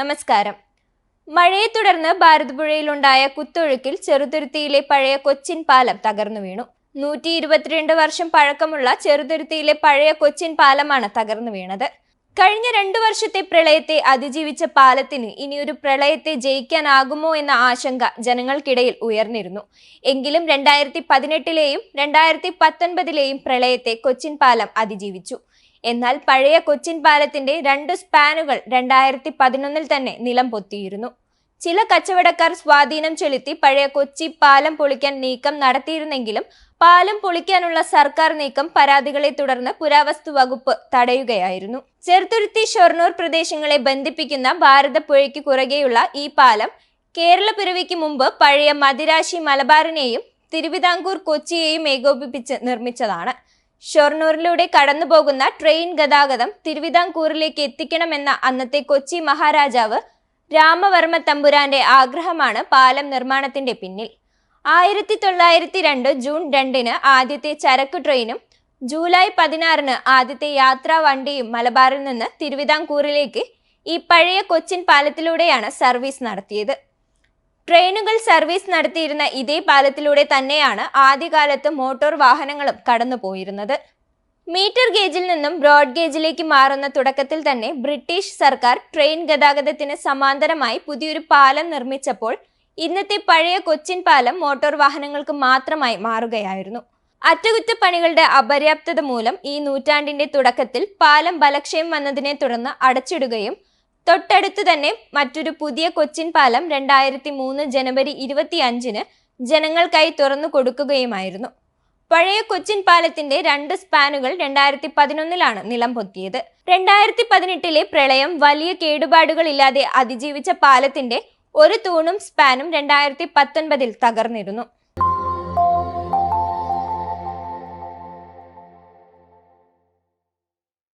നമസ്കാരം. മഴയെ തുടർന്ന് ഭാരതപ്പുഴയിലുണ്ടായ കുത്തൊഴുക്കിൽ ചെറുതുരുത്തിയിലെ പഴയ കൊച്ചിൻ പാലം തകർന്നു വീണു. നൂറ്റി ഇരുപത്തിരണ്ട് വർഷം പഴക്കമുള്ള ചെറുതുരുത്തിയിലെ പഴയ കൊച്ചിൻ പാലമാണ് തകർന്നു വീണത്. കഴിഞ്ഞ രണ്ടു വർഷത്തെ പ്രളയത്തെ അതിജീവിച്ച പാലത്തിന് ഇനിയൊരു പ്രളയത്തെ ജയിക്കാനാകുമോ എന്ന ആശങ്ക ജനങ്ങൾക്കിടയിൽ ഉയർന്നിരുന്നു. എങ്കിലും രണ്ടായിരത്തി പതിനെട്ടിലെയും രണ്ടായിരത്തി പത്തൊൻപതിലെയും പ്രളയത്തെ കൊച്ചിൻ പാലം അതിജീവിച്ചു. എന്നാൽ പഴയ കൊച്ചിൻ പാലത്തിന്റെ രണ്ട് സ്പാനുകൾ രണ്ടായിരത്തി പതിനൊന്നിൽ തന്നെ നിലം പൊത്തിയിരുന്നു. ചില കച്ചവടക്കാർ സ്വാധീനം ചെലുത്തി പഴയ കൊച്ചി പാലം പൊളിക്കാൻ നീക്കം നടത്തിയിരുന്നെങ്കിലും പാലം പൊളിക്കാനുള്ള സർക്കാർ നീക്കം പരാതികളെ തുടർന്ന് പുരാവസ്തു വകുപ്പ് തടയുകയായിരുന്നു. ചെറുതുരുത്തി ഷൊർണൂർ പ്രദേശങ്ങളെ ബന്ധിപ്പിക്കുന്ന ഭാരതപ്പുഴയ്ക്ക് കുറുകെയുള്ള ഈ പാലം കേരളപ്പിറവിക്ക് മുമ്പ് പഴയ മദിരാശി മലബാറിനെയും തിരുവിതാംകൂർ കൊച്ചിയെയും ഏകോപിപ്പിച്ച് നിർമ്മിച്ചതാണ്. ഷൊർണൂരിലൂടെ കടന്നുപോകുന്ന ട്രെയിൻ ഗതാഗതം തിരുവിതാംകൂറിലേക്ക് എത്തിക്കണമെന്ന അന്നത്തെ കൊച്ചി മഹാരാജാവ് രാമവർമ്മ തമ്പുരാന്റെ ആഗ്രഹമാണ് പാലം നിർമ്മാണത്തിന്റെ പിന്നിൽ. ആയിരത്തി തൊള്ളായിരത്തി രണ്ട് ജൂൺ രണ്ടിന് ആദ്യത്തെ ചരക്ക് ട്രെയിനും ജൂലൈ പതിനാറിന് ആദ്യത്തെ യാത്രാ വണ്ടിയും മലബാറിൽ നിന്ന് തിരുവിതാംകൂറിലേക്ക് ഈ പഴയ കൊച്ചിൻ പാലത്തിലൂടെയാണ് സർവീസ് നടത്തിയത്. ട്രെയിനുകൾ സർവീസ് നടത്തിയിരുന്ന ഇതേ പാലത്തിലൂടെ തന്നെയാണ് ആദ്യകാലത്ത് മോട്ടോർ വാഹനങ്ങളും കടന്നുപോയിരുന്നത് മീറ്റർ ഗേജിൽ നിന്നും ബ്രോഡ് ഗേജിലേക്ക് മാറുന്ന തുടക്കത്തിൽ തന്നെ ബ്രിട്ടീഷ് സർക്കാർ ട്രെയിൻ ഗതാഗതത്തിന് സമാന്തരമായി പുതിയൊരു പാലം നിർമ്മിച്ചപ്പോൾ ഇന്നത്തെ പഴയ കൊച്ചിൻ പാലം മോട്ടോർ വാഹനങ്ങൾക്ക് മാത്രമായി മാറുകയായിരുന്നു. അറ്റകുറ്റപ്പണികളുടെ അപര്യാപ്തത മൂലം ഈ നൂറ്റാണ്ടിന്റെ തുടക്കത്തിൽ പാലം ബലക്ഷയം വന്നതിനെ തുടർന്ന് അടച്ചിടുകയും തൊട്ടടുത്ത് തന്നെ മറ്റൊരു പുതിയ കൊച്ചിൻ പാലം രണ്ടായിരത്തി മൂന്ന് ജനുവരി ഇരുപത്തി അഞ്ചിന് ജനങ്ങൾക്കായി തുറന്നു കൊടുക്കുകയുമായിരുന്നു. പഴയ കൊച്ചിൻ പാലത്തിന്റെ രണ്ട് സ്പാനുകൾ രണ്ടായിരത്തി പതിനൊന്നിലാണ് നിലം പൊത്തിയത്. രണ്ടായിരത്തി പതിനെട്ടിലെ പ്രളയം വലിയ കേടുപാടുകളില്ലാതെ അതിജീവിച്ച പാലത്തിന്റെ ഒരു തൂണും സ്പാനും രണ്ടായിരത്തി പത്തൊൻപതിൽ തകർന്നിരുന്നു.